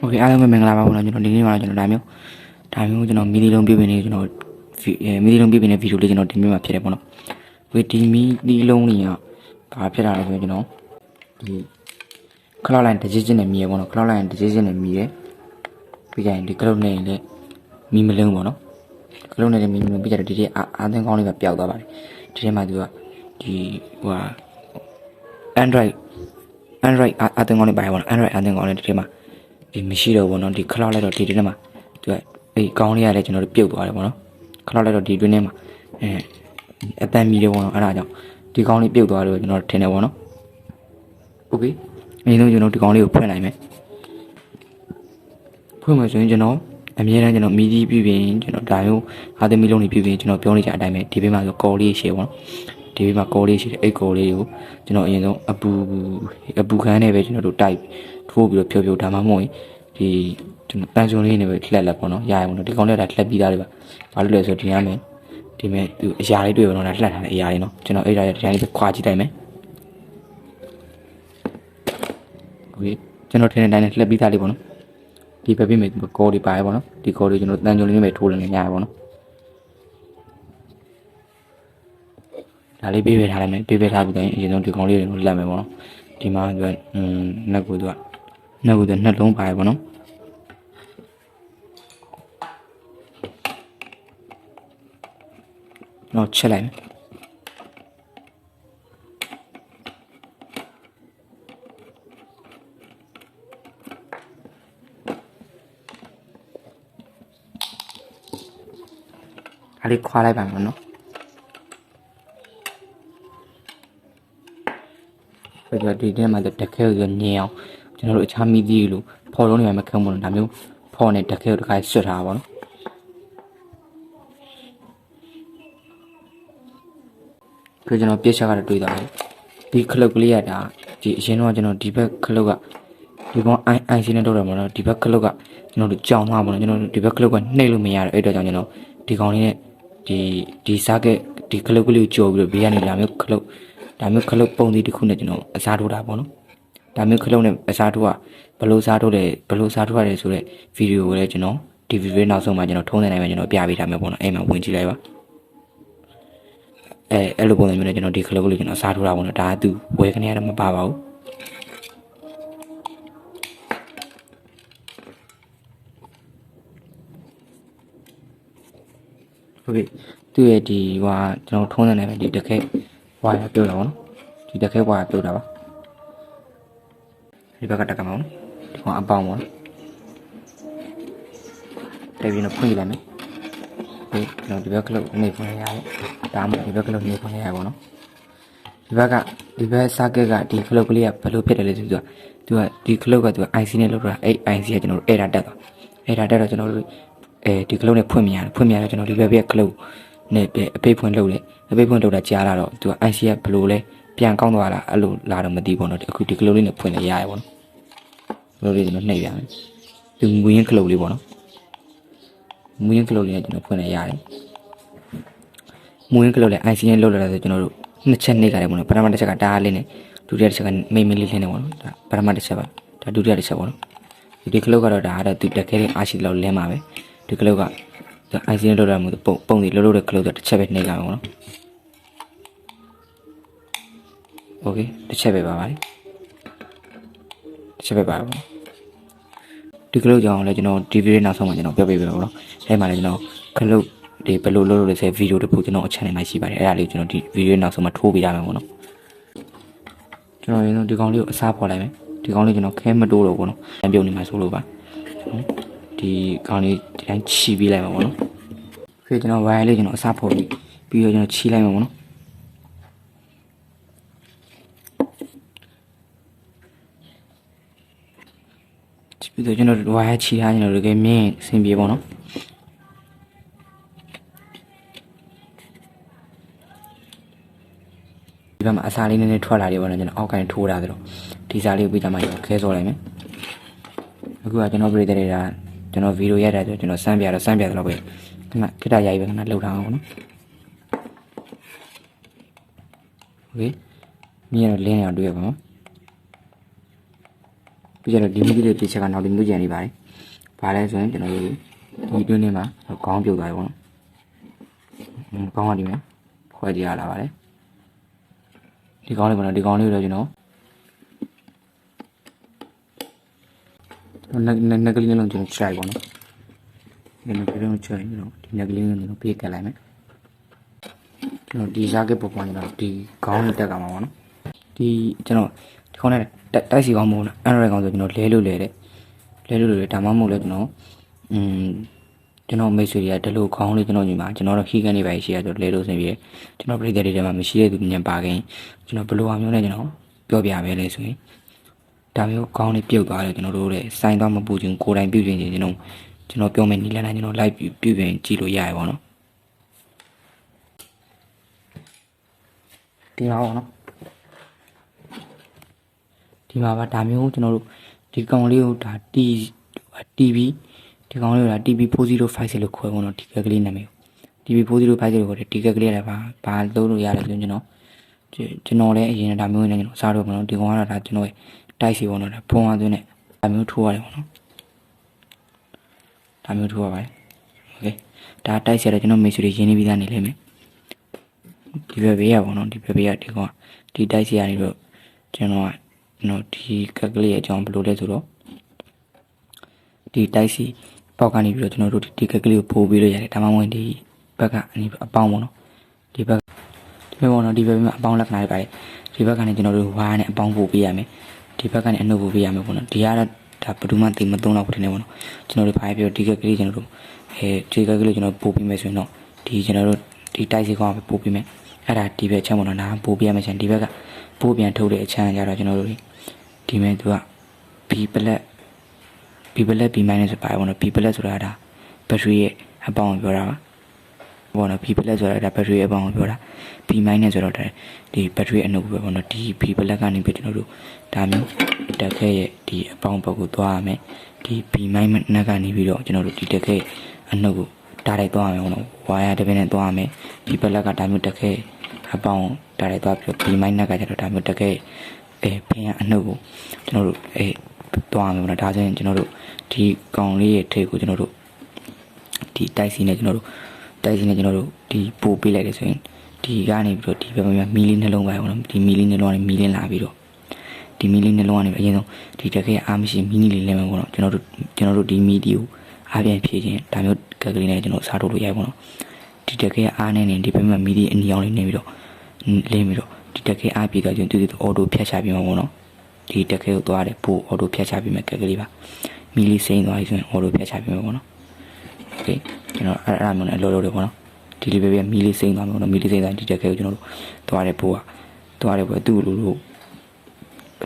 โอเคအားလုံးပဲမင်္ဂလာပါဘူးနော်ကျွန်တော်ဒီနေ့မှာကျွန်တော်ဒါမျိုးဒါမျိုးကျွန်တော်မီဒီလုံးပြပြနေကျွန်တော်အဲမီဒီလုံးပြပြနေဗီဒီယိုလေးကျွန်တော်တင်ပြမှာဖြစ်တယ်ပေါ့နော်ဝေဒီမီဒီလုံးကြီးကဘာဖြစ်လာလဲဆိုရင်ကျွန်တော်ဒီခလောက်လိုင်းတစ်ချစ်ချင်းနဲ့မြည်ရပေါ့နော်ခလောက်လိုင်းတစ်ချစ်ချင်းနဲ့မြည်ရပြီးကြရင်ဒီကလုတ်နဲ့လည်းမီမလုံးပေါ့နော်ကလုတ်နဲ့လည်းမီမလုံးပြီးကြတယ်ဒီဒီအာအာသင်ကောင်းလေးပဲပျောက်သွားပါတယ်ဒီထဲမှာသူကဒီဟိုဟာ Android Android အအတင်ကောင်းလေးပါတယ်ပေါ့နော် Android အတင်ကောင်းလေးဒီထဲမှာ ဒီမရှိတော့ဘူးနော်ဒီခလောက်လိုက်တော့ဒီထဲမှာသူကအဲ့ကောင်းလေးရတယ်ကျွန်တော်တို့ပြုတ်သွားတယ်ပေါ့နော်ခလောက်လိုက်တော့ဒီတွင်းထဲမှာအဲအတန်မီတယ်ပေါ့နော်အဲ့ဒါကြောင့်ဒီကောင်းလေးပြုတ်သွားတယ်ကျွန်တော်ထင်တယ်ပေါ့နော်โอเคအရင်ဆုံးကျွန်တော်ဒီကောင်းလေးကိုဖွင့်လိုက်မယ်ဖွင့်မယ်ဆိုရင်ကျွန်တော်အမြဲတမ်းကျွန်တော်မီဒီပြပြင်ကျွန်တော်ဒါမျိုးအာသမီလုံးတွေပြပြင်ကျွန်တော်ပြောနေကြအတိုင်းပဲဒီဘေးမှာဆိုကော်လေးရှေ့ပေါ့နော်ဒီဘေးမှာကော်လေးရှိတယ်အဲ့ကော်လေးကိုကျွန်တော်အရင်ဆုံးအပူအပူခန်းနဲ့ပဲကျွန်တော်တို့တိုက် ထိုးပြီးတော့ဖြောဖြောဒါမှမဟုတ်ရင်ဒီကျွန်တော်ပန်စုံလေးနဲ့ပဲလှက်လက်ပေါ့နော်ရရပေါ့နော်ဒီကောင်းလေးကလှက်ပြီးသားတွေပါဘာလို့လဲဆိုတော့ဒီကမယ်ဒီမဲ့သူအရာလေးတွေ့ပေါ့နော်ဒါလှက်ထားတဲ့အရာလေးနော်ကျွန်တော်အဲ့ဒါဒီတိုင်းလေးပဲခွာကြည့်လိုက်မယ်โอเคကျွန်တော်ထင်တဲ့အတိုင်းနဲ့လှက်ပြီးသားလေးပေါ့နော်ဒီပဲပြမယ်ကော်တွေပါရပေါ့နော်ဒီကော်တွေကျွန်တော်တန်ကြုံလေးနဲ့ပဲထိုးလည်းရရပေါ့နော် ဒါလေးပေးပေးထားလိုက်မယ်ပေးပေးထားပြီးတော့အရင်ဆုံးဒီကောင်လေးတွေကိုလက်မယ်ပေါ့နော်ဒီမှာသူကอืมနှက်ကိုသူက နှက်ကိုသူနှက်လုံးပါတယ်ပေါ့နော်တော့ချက်လိုက်မယ်ဒါလေးခွာလိုက်ပါမယ်နော်ဆိုတော့ဒီထဲမှာတခဲကိုညင်အောင် ကျွန်တော်တို့အခြားမီဒီလို့ဖော်လုံးနေမှာမခံဘူးလို့ဒါမျိုးဖော်နေတခဲကိုတစ်ခါဆွတ်ထားပါတော့คือကျွန်တော်ပြစ်ချက်ကတော့တွေးသွားတယ်ဒီခလုတ်ကလေးကဒါဒီအရင်တော့ကျွန်တော်ဒီဘက်ခလုတ်ကဒီကောင်အိုင်အိုင်စီနဲ့တော့တယ်မလို့ဒီဘက်ခလုတ်ကကျွန်တော်တို့ကြောင်သွားပါတော့ကျွန်တော်တို့ဒီဘက်ခလုတ်ကနှိပ်လို့မရတော့အဲ့တော့ကြောင့်ကျွန်တော်ဒီကောင်လေးနဲ့ဒီဒီစားကဒီခလုတ်ကလေးကိုကြော်ပြီးတော့ဘေးကနေလာမျိုးခလုတ်ဒါမျိုးခလုတ်ပုံစံတစ်ခုနဲ့ကျွန်တော်အစားထိုးတာပေါ့နော် ဒါမျိုးခလုတ်နဲ့အစားထိုးကဘယ်လိုစားထိုးတယ်ဘယ်လိုစားထိုးရတယ်ဆိုတော့ဗီဒီယိုကိုလည်းကျွန်တော်ဒီဗီဒီယိုနောက်ဆုံးမှာကျွန်တော်ထုံးနေနိုင်မှာကျွန်တော်ပြပေးထားမယ်ပေါ့နော်အဲ့မှာဝင်ကြည့်လိုက်ပါအဲအဲ့လိုပုံစံမျိုးနဲ့ကျွန်တော်ဒီခလုတ်ကိုကျွန်တော်အစားထိုးတာပေါ့နော်ဒါကသူဝယ်ကနေရတော့မပါပါဘူးဟုတ်ပြီသူ့ရဲ့ဒီဟိုကျွန်တော်ထုံးနေနိုင်မယ်ဒီတခဲဝါရပြုတ်တာပေါ့နော်ဒီတစ်ခဲဝါရပြုတ်တာပါ ဒီဘက်ကတက်ကမအောင်ဒီကောင်အပေါင်းပေါ့နော်တက်ပြီးတော့ဖွင့်ကြည့်လိုက်မယ်ဒီကျွန်တော်ဒီဘက်ကလို့နေဖွင့်ရရတယ်ဒါမှမဟုတ်ဒီဘက်ကလို့နေဖွင့်ရရပါတော့ဒီဘက်ကဒီဘက်စာကက်ကဒီခလုတ်ကလေးကဘယ်လိုဖြစ်တယ်လဲဆိုတော့သူကဒီခလုတ်ကသူက IC နဲ့လုပ်တာအဲ့ IC ကကျွန်တော်တို့ error တက်သွား error တက်တော့ကျွန်တော်တို့အဲဒီခလုတ်နဲ့ဖွင့်မြရတယ်ဖွင့်မြရတော့ကျွန်တော်ဒီဘက်ဘက်ခလုတ်နဲ့ပဲအပိတ်ဖွင့်လုပ်တယ်အပိတ်ဖွင့်လုပ်တာကြားလာတော့သူက IC ကဘယ်လိုလဲ ပြန်ကောင်းသွားတာအဲ့လိုလာတော့မသိဘူးတော့အခုဒီကလုတ်လေးနဲ့ဖွင့်နေရရပေါ့နော်ကလုတ်လေးနဲ့နှိပ်ရမယ်ဒီမူရင်းကလုတ်လေးပေါ့နော်မူရင်းကလုတ်လေးနဲ့ကျွန်တော်ဖွင့်နေရတယ်မူရင်းကလုတ်လေး ICN လုတ်လာတယ်ဆိုကျွန်တော်တို့နှစ်ချက်နှိပ်ရတယ်ပေါ့နော်ပထမတစ်ချက်ကတားလေးနဲ့ဒုတိယတစ်ချက်ကမိတ်မိတ်လေးလေးနဲ့ပေါ့နော်ဒါပထမတစ်ချက်ပါဒါဒုတိယတစ်ချက်ပေါ့နော်ဒီဒီကလုတ်ကတော့ဒါကတော့သူတက်ခဲ့တဲ့အားရှိလောက်လဲမှာပဲဒီကလုတ်က ICN လုတ်လာမှုပုံပုံတွေလုတ်လုတ်တဲ့ကလုတ်တော့တစ်ချက်ပဲနှိပ်ရမှာပေါ့နော် โอเคတစ်ချက်ပဲပါပါလေတစ်ချက်ပဲပါပါဒီကလုတ်ကြောင်လည်းကျွန်တော်ဒီဗီဒီယိုနောက်ဆုံးမှာကျွန်တော်ပြောပြပေးပါတော့အဲ့မှာလည်းကျွန်တော်ကလုတ်ဒီဘယ်လိုလုပ်လို့လဲဆိုဗီဒီယိုတစ်ခုကျွန်တော်အ channel မှာရှိပါတယ်အဲ့ဒါလေးကျွန်တော်ဒီဗီဒီယိုနောက်ဆုံးမှာထိုးပေးရမယ်ပေါ့နော်ကျွန်တော်ရင်တော့ဒီကောင်လေးကိုအစားဖော်လိုက်မယ်ဒီကောင်လေးကျွန်တော်ခဲမတိုးတော့ဘူးနော်အပြုံနေမှာဆိုလို့ပါဒီကောင်လေးဒီတိုင်းခြီးပေးလိုက်မှာပေါ့နော်ခေကျွန်တော်ဝိုင်းလေးကျွန်တော်အစားဖော်ပြီးပြီးတော့ကျွန်တော်ခြီးလိုက်မှာပေါ့နော် ပြီးတော့ကျွန်တော်ဝါရချီထားကျွန်တော်တကယ်မြင်အဆင်ပြေပေါ့နော်ဒီဘက်မှာအစာလေးနည်းနည်းထွက်လာတယ်ပေါ့နော်ကျွန်တော်အောက်ကနေထိုးထားတယ်လို့ဒီစားလေးကိုပြီးတော့မှကျွန်တော်ခဲစော်လိုက်မယ်အခုကကျွန်တော်ပြည်တဲ့တာကျွန်တော်ဗီဒီယိုရိုက်တာဆိုကျွန်တော်စမ်းပြတော့စမ်းပြတယ်လို့ပဲခဏခိတ္တရိုက်ပဲခဏလှုပ်ထားအောင်ပေါ့နော်โอเคမြင်ရတော့လင်းရအောင်တွေ့ရပါမယ် ပြီးကြတော့ဒီမျိုးလေးပြချက်ကနောက်ဒီမျိုးကြံနေပါတယ်ဘာလဲဆိုရင်ကျွန်တော်တို့ဒီတွင်းထဲမှာခေါင်းပြုတ်သွားတယ်ပေါ့နော်อืมခေါင်းကဒီမှာခွဲကြည့်ရလာပါတယ်ဒီခေါင်းလေးပေါ့နော်ဒီခေါင်းလေးကိုတော့ကျွန်တော်နက်နက်နက်ကလေးနဲ့လုံးကျွန်တော်ခြိုက်ပေါ့နော်ဒီနက်ကလေးကိုခြိုက်ကျွန်တော်ဒီနက်ကလေးကိုကျွန်တော်ပြေးကတ်လိုက်မယ်ကျွန်တော်ဒီစားကက်ပေါ်ပေါ်ကျွန်တော်ဒီခေါင်းလေးတက်ကမှာပေါ့နော်ဒီကျွန်တော် ဒီခေါင်းနဲ့တိုက်စီကောင်းမဟုတ်လားအဲ့ဒါကောင်ဆိုကျွန်တော်လဲလို့လဲတဲ့လဲလို့လဲဒါမှမဟုတ်လဲကျွန်တော်อืมကျွန်တော်မိတ်ဆွေတွေကဒီလိုခေါင်းလေးကျွန်တော်ညီမကျွန်တော်တို့ခီးကန်နေပါရှိရဆိုလဲလို့ဆင်ပြေကျွန်တော်ပြည်သက်တွေထဲမှာမရှိတဲ့သူညံပါခင်ကျွန်တော်ဘလိုအမျိုးနဲ့ကျွန်တော်ပြောပြပဲလဲဆိုရင်ဒါမျိုးကောင်းလေးပြုတ်သွားတယ်ကျွန်တော်တို့တဲ့စိုင်းသွားမပူချင်ကိုယ်တိုင်ပြုတ်ချင်ကျွန်တော်ကျွန်တော်ပြောမယ်နီလန်းတိုင်းကျွန်တော်လိုက်ပြုတ်ပြုတ်ပြင်ကြည့်လို့ရရပါတော့ဒီမှာပေါ့နော် ဒီမှာပါဒါမျိုးကျွန်တော်တို့ဒီကောင်လေးကိုဒါ T TV ဒီကောင်လေးကိုဒါ TV 405လို့ခေါ်ပေါ့နော်ဒီကကလေးနာမည် TV 405လို့ခေါ်တယ်ဒီကကလေးကပါဘာလို့လို့ရတယ်ဆိုရင်ကျွန်တော် ကျွန်တော်လည်းအရင်ကဒါမျိုးနဲ့ကျွန်တော်စားတော့မလို့ဒီကောင်ကတော့ဒါကျွန်တော်ရဲ့တိုက်စီပေါ့နော်ဒါဖုံးသွားသွင်းနဲ့ဒါမျိုးထိုးရတယ်ပေါ့နော်ဒါမျိုးထိုးရပါတယ်โอเคဒါတိုက်စီရတယ်ကျွန်တော်မိတ်ဆွေတွေရင်းနှီးပြီးသားနေလိမ့်မယ်ဒီဘက်ဘေးရပေါ့နော်ဒီဘက်ဘေးရဒီကောင်ကဒီတိုက်စီရနေတော့ကျွန်တော်ကကျွ န်တော်ဒီကက်ကလေးရဲ့အကြောင်းဘယ်လိုလဲဆိုတော့ဒီတိုက်စီပေါက်ကနေပြီးတော့ကျွန်တော်တို့ဒီကက်ကလေးကိုပို့ပြီးလို့ရတယ်ဒါမှမဟုတ်ဒီဘက်ကအနီးအပေါင်းပေါ့နော်ဒီဘက်ဒီဘက်ကတော့ဒီဘက်မှာအပေါင်းလက္ခဏာတွေပါတယ်ဒီဘက်ကနေကျွန်တော်တို့ဝါးနဲ့အပေါင်းပို့ပေးရမယ်ဒီဘက်ကနေအနှုတ်ပို့ပေးရမယ်ပေါ့နော်ဒီကတော့ဒါဘယ်သူမှသိမသုံးတော့ဘူးထင်တယ်ပေါ့နော်ကျွန်တော်တို့ဖိုင်ပြောဒီကက်ကလေးကျွန်တော်တို့အဲဒီကက်ကလေးကျွန်တော်ပို့ပေးမယ်ဆိုရင်တော့ဒီကျွန်တော်တို့ဒီတိုက်စီကောင်ပဲပို့ပေးမယ်အဲ့ဒါဒီဘက်ချမ်းပေါ့နော်နားပို့ပေးရမယ်ချမ်းဒီဘက်က ပို့ပြန်ထုတ်တဲ့အချမ်းကြတော့ကျွန်တော်တို့ဒီမဲ့သူက B ပလက် B ပလက် B မိုင်းနဲ့ဆိုပါပေါ့နော် B ပလက်ဆိုတာဒါဘက်ထရီရဲ့အပေါင်းကိုပြောတာပါပေါ့နော် B+ ဆိုတာဒါဘက်ထရီအပေါင်းကိုပြောတာ B- နဲ့ဆိုတော့ဒါဒီဘက်ထရီအနုပ်ပဲပေါ့နော်ဒီ B+ ကနေပြီးကျွန်တော်တို့ဒါမျိုးတက်ခဲရဲ့ဒီအပေါင်းဘက်ကိုသွားရမယ်ဒီ B- နက်ကနေပြီးတော့ကျွန်တော်တို့ဒီတက်ခဲအနုပ်ကိုဒါလိုက်သွားရမယ်ပေါ့နော်ဝါယာတစ်ပင်းနဲ့သွားရမယ် B+ ကဒါမျိုးတက်ခဲအပေါင်း ဒါလိုက်သွားပြီးတော့ B- နက်ကကျတော့ဒါမျိုးတက်ခဲအဲဖင်အနုပ်ကိုကျွန်တော်တို့အဲသွားရမယ်ပေါ့နော်ဒါဆိုရင်ကျွန်တော်တို့ဒီကောင်လေးရဲ့ထိပ်ကိုကျွန်တော်တို့ဒီတိုက်စီနဲ့ကျွန်တော်တို့တိုက်စီနဲ့ကျွန်တော်တို့ဒီပို့ပေးလိုက်တယ်ဆိုရင်ဒီကနေပြီးတော့ဒီဘက်မှာမီလီနှလုံးပဲပေါ့နော်ဒီမီလီနှလုံးကနေမီလင်းလာပြီးတော့ဒီမီလီနှလုံးကနေအရင်ဆုံးဒီတကယ်အားမရှိမီနီလေးလဲမယ်ပေါ့နော်ကျွန်တော်တို့ကျွန်တော်တို့ဒီမီဒီကိုအားပြန်ဖြည့်ခြင်းဒါမျိုးကက်ကလေးနဲ့ကျွန်တော်စားထုတ်လို့ရပေါ့နော်ဒီတကယ်အားနဲ့နေဒီဘက်မှာမီဒီအနီအောင်လေးနေပြီးတော့ လင်းပြီးတော့ဒီတကယ်အားပြေကကျွန်တော်တူတူအော်တိုဖြတ်ချပြီးမှာပေါ့နော်ဒီတကယ်ကိုသွားတယ်ပို့အော်တိုဖြတ်ချပြီးမဲ့ကက်ကလေးပါမီလီစိမ့်သွားပြီဆိုရင်အော်တိုဖြတ်ချပြီးမှာပေါ့နော် โอเคကျွန်တော်အဲ့အဲ့မျိုးနဲ့အလုပ်လုပ်တယ်ပေါ့နော်ဒီလေးပဲပဲမီလေးစိမ့်သွားမှာပေါ့နော်မီလေးစိမ့်တိုင်းဒီတက်ခဲကိုကျွန်တော်တို့သွားတယ်ပို့ကသွားတယ်ပို့သူ့လိုလို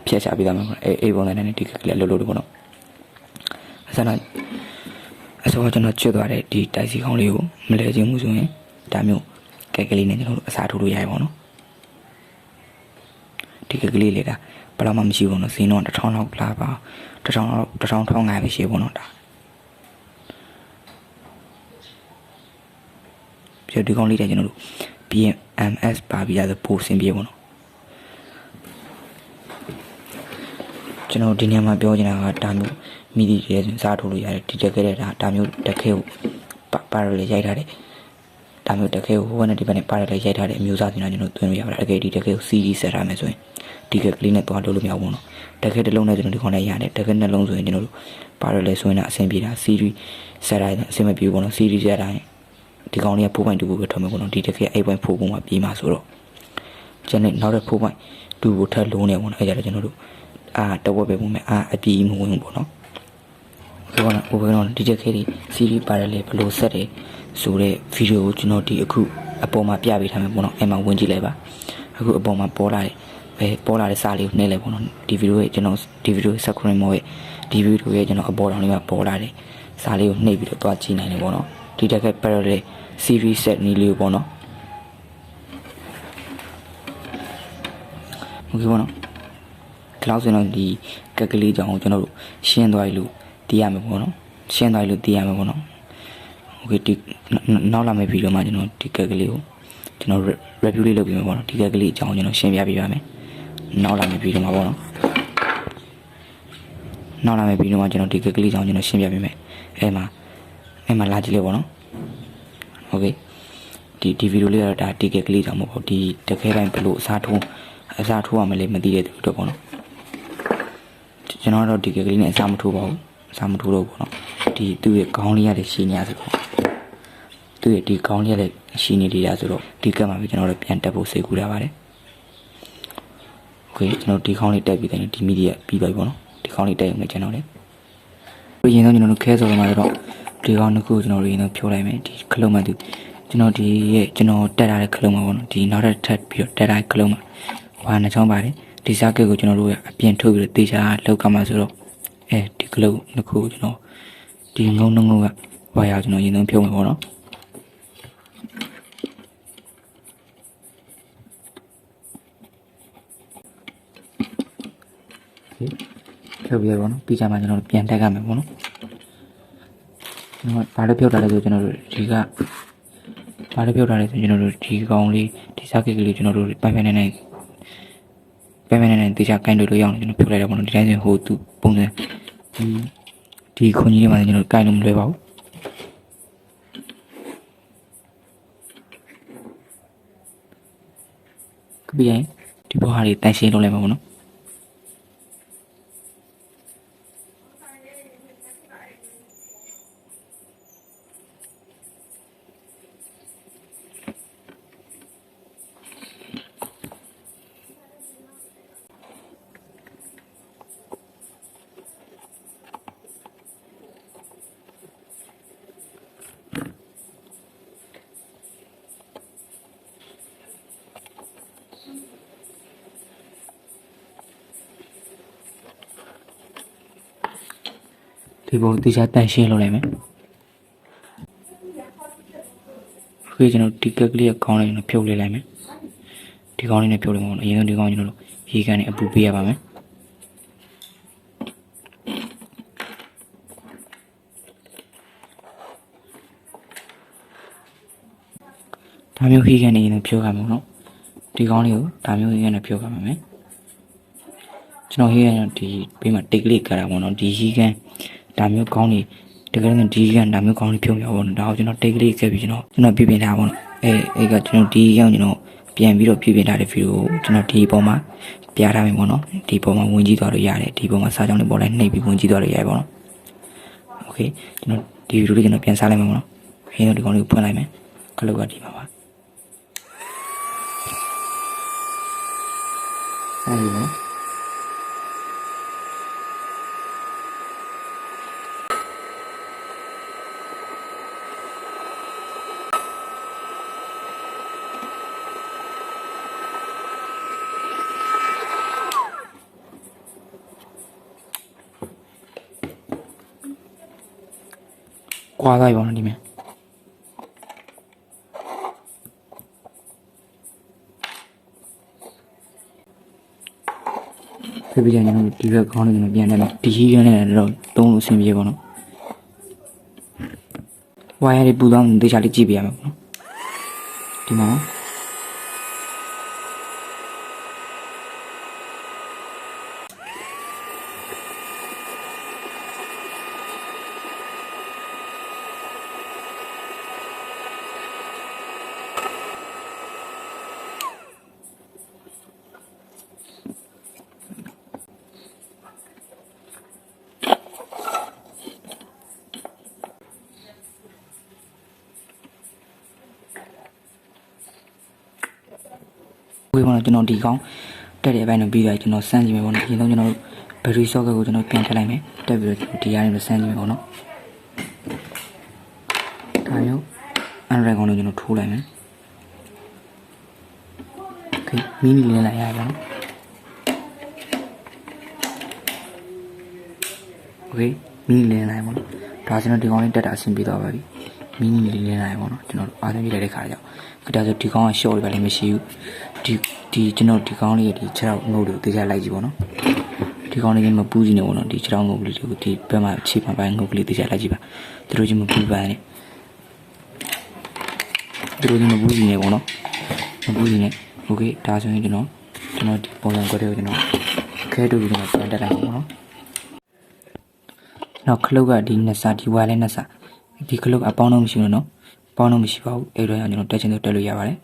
ဖြတ်ချပေးသားမှာပေါ့အေးအေးပုံစံနဲ့ဒီကက်ကလေးအလုပ်လုပ်တယ်ပေါ့နော်အစတော့အစောကကျွန်တော်ချွတ်သွားတဲ့ဒီတိုက်စီခေါင်းလေးကိုမလဲခြင်းမှုဆိုရင်ဒါမျိုးကက်ကလေးနဲ့ကျွန်တော်တို့အစားထိုးလို့ရတယ်ပေါ့နော် ဒီကက်ကလေးလေဒါဘယ်တော့မှမရှိဘူးနော်ဈေးတော့1000လောက်လာပါ1000လောက်1000 1500ပဲရှိပေါ့နော်ဒါပြီးတော့ဒီကောင်လေးတွေကျွန်တော်တို့ BMS ပါပြီးရဆိုပို့ဆင်ပြေပေါ့နော်ကျွန်တော်ဒီနေရာမှာပြောချင်တာကဒါမျိုးမီဒီရဲစားထိုးလို့ရတယ်ဒီတက်ခဲတဲ့ဒါဒါမျိုးတက်ခဲကိုပါပါရလေရိုက်ထားတယ်ဒါမျိုးတက်ခဲကိုဟိုကနေဒီဘက်နဲ့ပါရလေရိုက်ထားတဲ့အမျိုးအစားတင်တာကျွန်တော်သွင်းလို့ရပါတယ်တကယ်ဒီတက်ခဲကို CD ဆက်ထားမယ်ဆိုရင် ဒီကကလေးနဲ့သွားလို့လို့မရဘူးနော်တက်ခဲတစ်လုံးနဲ့ကျွန်တော်ဒီကောင်နဲ့ရတယ်တက်ခဲနှလုံးဆိုရင်ကျွန်တော်တို့ပါရလေဆိုရင်အဆင်ပြေတာ CD ဆက်ထားရင်အဆင်မပြေဘူးပေါ့နော် CD ဆက်ထားရင်ဒီကောင်လေးက4.2ကိုပဲထွက်မယ်ပေါ့နော်ဒီတကယ်8.4ပုံမှာပြေးမှာဆိုတော့ကျွန်တော်နောက်တဲ့4.2ကိုထပ်လုံးနေပေါ့နော်အဲကြတော့ကျွန်တော်တို့အာတဝက်ပဲပုံမယ်အာအပြေးမဝင်ဘူးပေါ့နော်ဒီကောင်ကဘယ်ကတော့ဒီတကယ်လေးစီရီပါတယ်လေဘလို့ဆက်တယ်ဆိုတဲ့ဗီဒီယိုကိုကျွန်တော်ဒီအခုအပေါ်မှာပြပေးထားမယ်ပေါ့နော်အဲမှာဝင်ကြည့်လိုက်ပါအခုအပေါ်မှာပေါ်လာတယ် ပဲပေါ်လာတဲ့စာလေးကိုနှိပ်လိုက်ပေါ့နော်ဒီဗီဒီယိုရဲ့ကျွန်တော်ဒီဗီဒီယိုစခရင်မောရဲ့ဒီဗီဒီယိုရဲ့ကျွန်တော်အပေါ်တောင်လေးမှာပေါ်လာတယ်စာလေးကိုနှိပ်ပြီးတော့တွားကြည့်နိုင်တယ်ပေါ့နော်ဒီတက်က parallel series set နီးလေးပေါ့နော်โอเคပေါ့နော်ဒီလောက်ဆိုရင်တော့ဒီကက်ကလေးကြောင့်ကျွန်တော်တို့ရှင်းသွားပြီလို့သိရမှာပေါ့နော်ရှင်းသွားပြီလို့သိရမှာပေါ့နော်โอเคဒီနောက်လာမယ့်ဗီဒီယိုမှာကျွန်တော်ဒီကက်ကလေးကိုကျွန်တော် review လေးလုပ်ပြီးမှာပေါ့နော်ဒီကက်ကလေးအကြောင်းကျွန်တော်ရှင်းပြပေးပါမယ် နောက်လာမယ့်ဗီဒီယိုမှာပေါ့နော် နောက်လာမယ့်ဗီဒီယိုမှာကျွန်တော်ဒီကကလေးကြောင့်ကျွန်တော်ရှင်းပြပေးမယ်အဲ့မှာအဲ့မှာလာကြည့်လို့ပေါ့နော်โอเคဒီဒီဗီဒီယိုလေးကတော့ဒါဒီကကလေးကြောင့်မဟုတ်ဘူးဒီတခဲတိုင်းဘယ်လိုအစားထိုးအစားထိုးရမလဲမသိတဲ့သူတို့ပေါ့နော်ကျွန်တော်ကတော့ဒီကကလေးနဲ့အစားမထိုးပါဘူးအစားမထိုးတော့ဘူးပေါ့နော်ဒီသူ့ရဲ့ခေါင်းလေးရတယ်ရှင်းနေရဆိုပေါ့သူ့ရဲ့ဒီခေါင်းလေးရတယ်ရှင်းနေသေးတာဆိုတော့ဒီကတ်မှာပဲကျွန်တော်တို့ပြန်တက်ဖို့စိတ်ကူးတာပါတယ် okay ကျွန်တော်ဒီခေါင်းလေးတက်ပြီးတယ်ဒီမီဒီယာပြီးပါပြီပေါ့နော်ဒီခေါင်းလေးတက်ရုံနဲ့ကျွန်တော်လည်းပြီးရင်တော့ကျွန်တော်တို့ခဲဆိုတော့မှာတော့ဒီကောင်တစ်ခုကျွန်တော်တို့ရင်းတော့ဖြိုးလိုက်မယ်ဒီခလုံးမှသူကျွန်တော်ဒီရဲ့ကျွန်တော်တက်ထားတဲ့ခလုံးမှပေါ့နော်ဒီနောက်ထပ်ပြီးတော့တက်ထားတဲ့ခလုံးမှဟွာနှစ်ချောင်းပါတယ်ဒီစားကက်ကိုကျွန်တော်တို့အပြင်ထုတ်ပြီးတော့တေချာလောက်ကမှဆိုတော့အဲဒီခလုံးတစ်ခုကျွန်တော်ဒီငုံငုံကဝါရကျွန်တော်ရင်းတော့ဖြိုးမယ်ပေါ့နော် ဖြုတ်ပြရပါတော့ပြီးကြမှာကျွန်တော်တို့ပြန်တက်ကမယ်ပေါ့နော်ကျွန်တော်ဘာလို့ဖြုတ်တာလဲဆိုကျွန်တော်တို့ဒီကဘာလို့ဖြုတ်တာလဲဆိုကျွန်တော်တို့ဒီကောင်လေးဒီစားကိတ်ကလေးကျွန်တော်တို့ပိုင်ပိုင်နေနေပိုင်ပိုင်နေနေတေချာကိုင်းလို့လို့ရအောင်ကျွန်တော်ဖြုတ်လိုက်တာပေါ့နော်ဒီတိုင်းဆိုဟိုသူပုံစံဒီဒီခွန်ကြီးလေးမှာကျွန်တော်ကိုင်းလို့မလွယ်ပါဘူးပြီးရင်ဒီဘောဟာလေးတန်ရှင်းလုပ်လိုက်မှာပေါ့နော် ဒီပုံတေချာတန်ရှင်းလုပ်လိုက်မယ်ခေကျွန်တော်ဒီကက်ကလေးကခေါင်းလေးကျွန်တော်ဖြုတ်လေးလိုက်မယ်ဒီခေါင်းလေးနဲ့ဖြုတ်လိုက်မှာပေါ့နော်အရင်ဆုံးဒီခေါင်းကျွန်တော်တို့ရေကန်နဲ့အပူပေးရပါမယ်ဒါမျိုးခေကန်နဲ့ရင်ဖြုတ်ရမှာပေါ့နော်ဒီခေါင်းလေးကိုဒါမျိုးခေကန်နဲ့ဖြုတ်ရမှာမယ်ကျွန်တော်ဟေးရဒီဘေးမှာတိတ်ကလေးကတာပေါ့နော်ဒီဟီးကန် ဒါမျိုးကောင်းနေတကယ်လို့ဒီဟီးကန်ဒါမျိုးကောင်းနေဖြုံရပါတော့ဒါကိုကျွန်တော်တိတ်ကလေးခဲ့ပြီးကျွန်တော်ကျွန်တော်ပြပြင်ထားပါတော့အဲအဲကကျွန်တော်ဒီရောက်ကျွန်တော်ပြန်ပြီးတော့ပြပြင်ထားတဲ့ဗီဒီယိုကိုကျွန်တော်ဒီပုံမှာပြထားမယ်ပေါ့နော်ဒီပုံမှာဝင်ကြည့်သွားလို့ရတယ်ဒီပုံမှာစာကြောင်းလေးပေါ်လိုက်နှိပ်ပြီးဝင်ကြည့်သွားလို့ရတယ်ပေါ့နော်โอเคကျွန်တော်ဒီဗီဒီယိုလေးကျွန်တော်ပြန်စားလိုက်မယ်ပေါ့နော်ဟင်းတို့ဒီကောင်လေးကိုဖွင့်လိုက်မယ်ကလုတ်ကဒီမှာပါအဲဒီနော် ကွာသွားပြီပေါ့နော်ဒီမှာပြပြကြကျွန်တော်ဒီဘက်ခေါင်းလေးကျွန်တော်ပြန်နေမယ်ဒီကြီးရနေတော့တုံးလို့အဆင်ပြေပေါ့နော်ဝါရတွေပူသွားမှတေချာလေးကြည့်ပြရမယ်ပေါ့နော်ဒီမှာ ဝေးပေါ့နော်ကျွန်တော်ဒီကောင်တက်တဲ့အပိုင်းတော့ပြီးသွားပြီကျွန်တော်စမ်းကြည့်မယ်ပေါ့နော်အရင်ဆုံးကျွန်တော်ဘယ်ရီဆော့ကတ်ကိုကျွန်တော်ပြန်ထည့်လိုက်မယ်တက်ပြီးတော့ဒီရနေတော့စမ်းကြည့်မယ်ပေါ့နော်ဒါမျိုးအန်ဒရိုက်ကောင်ကိုကျွန်တော်ထိုးလိုက်မယ်โอเคမီနီလင်းလိုက်ရပါတော့โอเคမီနီလင်းလိုက်ပါတော့ဒါကျွန်တော်ဒီကောင်လေးတက်တာအဆင်ပြေသွားပါပြီမီနီလင်းလိုက်ပါတော့ကျွန်တော်အားလုံးပြလိုက်တဲ့ခါကြောင့်ဒါဆိုဒီကောင်က short တွေပါလည်းမရှိဘူး ဒီဒီကျွန်တော်ဒီကောင်လေးရဲ့ဒီခြေထောက်ငုတ်တွေကိုတေချာလိုက်ကြည့်ပါတော့ဒီကောင်လေးကမပူးကြည့်နေဘူးနော်ဒီခြေထောက်ငုတ်ကလေးတွေကိုဒီဘက်မှာခြေပံပိုင်းငုတ်ကလေးတေချာလိုက်ကြည့်ပါသူတို့ချင်းမပူးပါနဲ့သူတို့ချင်းမပူးကြည့်နေဘူးနော်မပူးကြည့်နေโอเคဒါဆိုရင်ကျွန်တော်ကျွန်တော်ဒီပုံစံကွက်တွေကိုကျွန်တော်ခဲတူပြီးကျွန်တော်ပြန်တက်လိုက်ပါတော့ နောက်ခလုတ်ကဒီနှစ်ဆဒီဝါလည်းနှစ်ဆဒီခလုတ်အပေါင်းတော့မရှိဘူးနော်ပေါင်းတော့မရှိပါဘူးအဲ့တော့ကျွန်တော်တက်ချင်တော့တက်လို့ရပါတယ်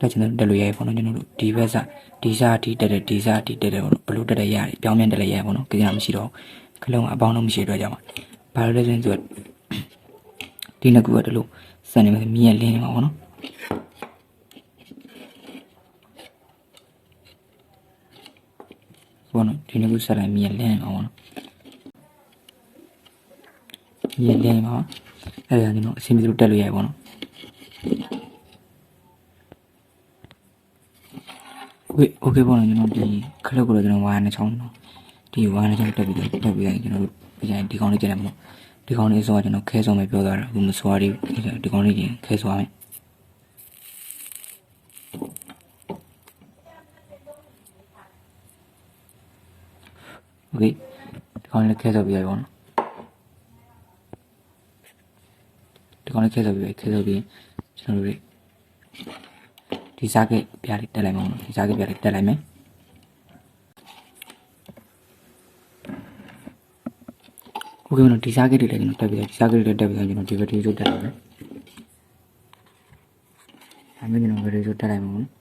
တက်ချင်တော့တက်လို့ရရပေါ့နော်ကျွန်တော်တို့ဒီဘက်ဆဒီစားဒီတက်တယ်ဒီစားဒီတက်တယ်ပေါ့နော်ဘလို့တက်တယ်ရတယ်ပြောင်းပြန်တက်လည်းရပေါ့နော်ကြည့်ရမရှိတော့ခလုတ်ကအပေါင်းတော့မရှိတဲ့အတွက်ကြောင့်ဘာလို့လဲဆိုရင်သူကဒီနှစ်ခုကတလို့စံနေမှာမြင်ရလင်းနေမှာပေါ့နော်ပေါ့နော်ဒီနေ့ကဆက်လိုက်မြင်လဲမှာပေါ့နော်မြင်လဲမှာအဲ့ဒါကျွန်တော်အစီအမီတို့တက်လို့ရပါပေါ့နော် ဝေးโอเคပေါ့နော်ကျွန်တော်ဒီခလုတ်ကိုတော့ကျွန်တော်ဝါရနဲ့ချောင်းနော်ဒီဝါရနဲ့ချောင်းတက်ပြီးတော့တက်ပြီးရင်ကျွန်တော်တို့ပြန်ဒီကောင်းလေးကျတယ်မလို့ဒီကောင်းလေးဆိုတော့ကျွန်တော်ခဲဆုံးပဲပြောသွားတာအခုမစွားရီဒီကောင်းလေးကျင်ခဲစွားမယ်โอเคဒီကောင်းလေးခဲဆိုပြီးရပါတော့ဒီကောင်းလေးခဲဆိုပြီးခဲဆိုပြီးကျွန်တော်တို့ ဒီစားကပြားလေးတက်လိုက်မှာပေါ့နော်ဒီစားကပြားလေးတက်လိုက်မယ်โอเคမနော်ဒီစားကတွေလည်းကျွန်တော်တက်ပြီးဒီစားကတွေလည်းတက်ပြီးကျွန်တော်ဒီဗီဒီယိုတက်လိုက်မယ်အဲမဲ့ကျွန်တော်ဗီဒီယိုတက်လိုက်မှာပေါ့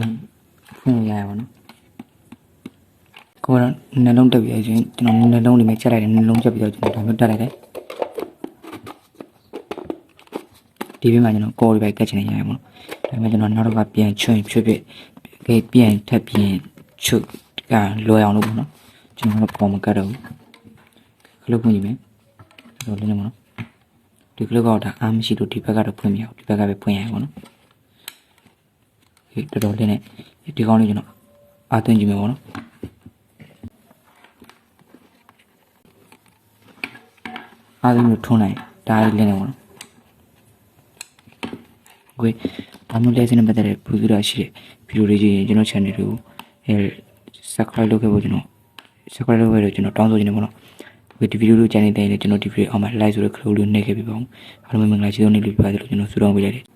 ဖွင့်ဖွင့်ရရပါတော့ကိုယ်ကနှလုံးတက်ပြီးရင်ကျွန်တော်နှလုံးလေးနဲ့ချက်လိုက်တယ်နှလုံးချက်ပြီးတော့ကျွန်တော်ဒါမျိုးတက်လိုက်တယ်ဒီဘက်မှာကျွန်တော်ကော်ရီပဲကတ်ချင်နေရရပါတော့ဒါပေမဲ့ကျွန်တော်နောက်တစ်ခါပြန်ချွတ်ချွတ်ပြကဲပြန်ထပ်ပြန်ချွတ်ကလွယ်အောင်လုပ်ပါတော့ကျွန်တော်တော့ပေါ်မကတ်တော့ဘူးခလုတ်ဖွင့်ကြည့်မယ်တော်လေးနေမှာနော်ဒီခလုတ်ကတော့ဒါအားမရှိလို့ဒီဘက်ကတော့ဖွင့်မရဘူးဒီဘက်ကပဲဖွင့်ရရပါတော့ဒီ တော်တော်လေးနဲ့ဒီကောင်းလေးကျွန်တော်အာသွင်းကြည့်မယ်ပေါ့နော်အာသွင်းလို့ထုံးလိုက်ဒါလေးလည်းနေပေါ့နော်ကိုဘာမျိုးလဲစင်းနဲ့ပတ်သက်တဲ့ပူဇူတာရှိတဲ့ဗီဒီယိုလေးကြီးကျွန်တော် channel တွေကိုအဲ subscribe လုပ်ခဲ့ဖို့ကျွန်တော် subscribe လုပ်ခဲ့လို့ကျွန်တော်တောင်းဆိုနေတယ်ပေါ့နော်ဒီဗီဒီယိုလို channel တိုင်းလည်းကျွန်တော်ဒီဗီဒီယိုအောက်မှာ like ဆိုတဲ့ click လို့နှိပ်ခဲ့ပြီးပါအောင်အားလုံးမင်္ဂလာရှိသောနေ့လေးပြပါစေလို့ကျွန်တော်ဆုတောင်းပေးလိုက်တယ်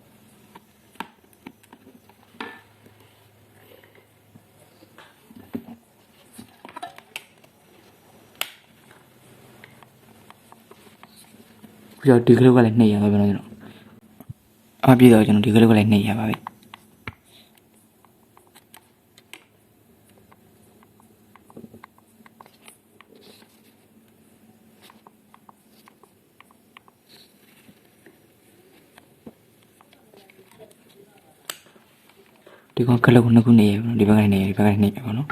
ပြီးတော့ဒီကလုတ်ကလည်းနှိပ်ရပါပဲကျွန်တော်အပြည့်တော့ကျွန်တော်ဒီကလုတ်ကလည်းနှိပ်ရပါပဲဒီကောင်ကလုတ်နှစ်ခုနှိပ်ရပါတော့ဒီဘက်ကနှိပ်ရဒီဘက်ကနှိပ်ရပါတော့